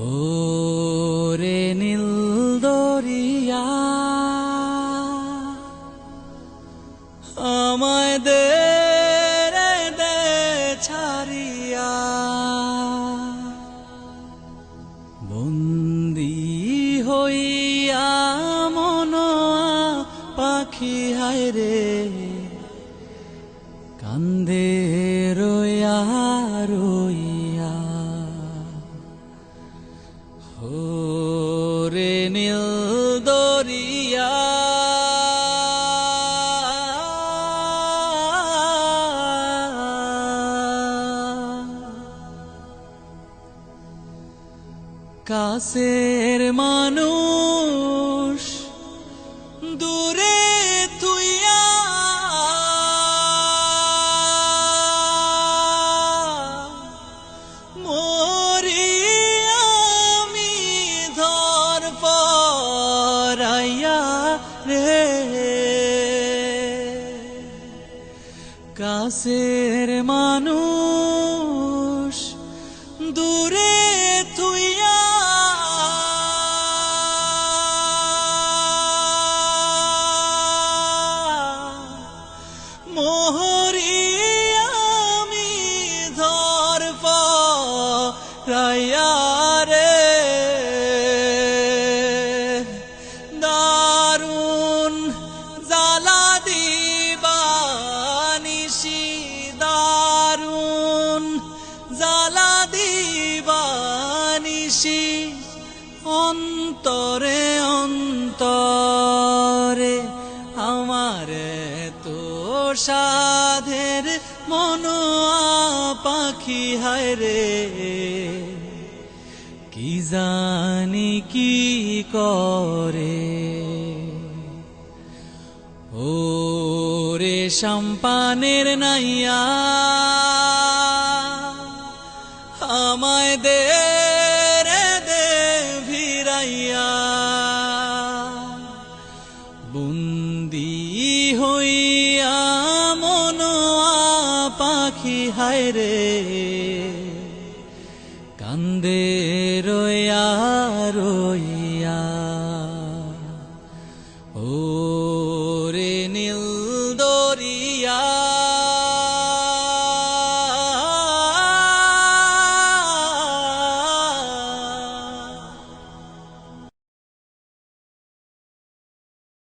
ও রে নীল দরিয়া আমায় দে পাখি হায় রে কান্দে হোরে নীল দরিয়া। কাছের মানুষ দূরে তুইয়া মরি রে কাছের মানুষ দূরে ধর রায়া অন্তরে অন্তরে আমার তো সাধের মনোয়া পাখি হায় রে। কি জানি কি করে? ও রে সম্পানের নাইয়া, আমায় দে পাখি হায় রে। কান্দে রয়া রইয়া। ও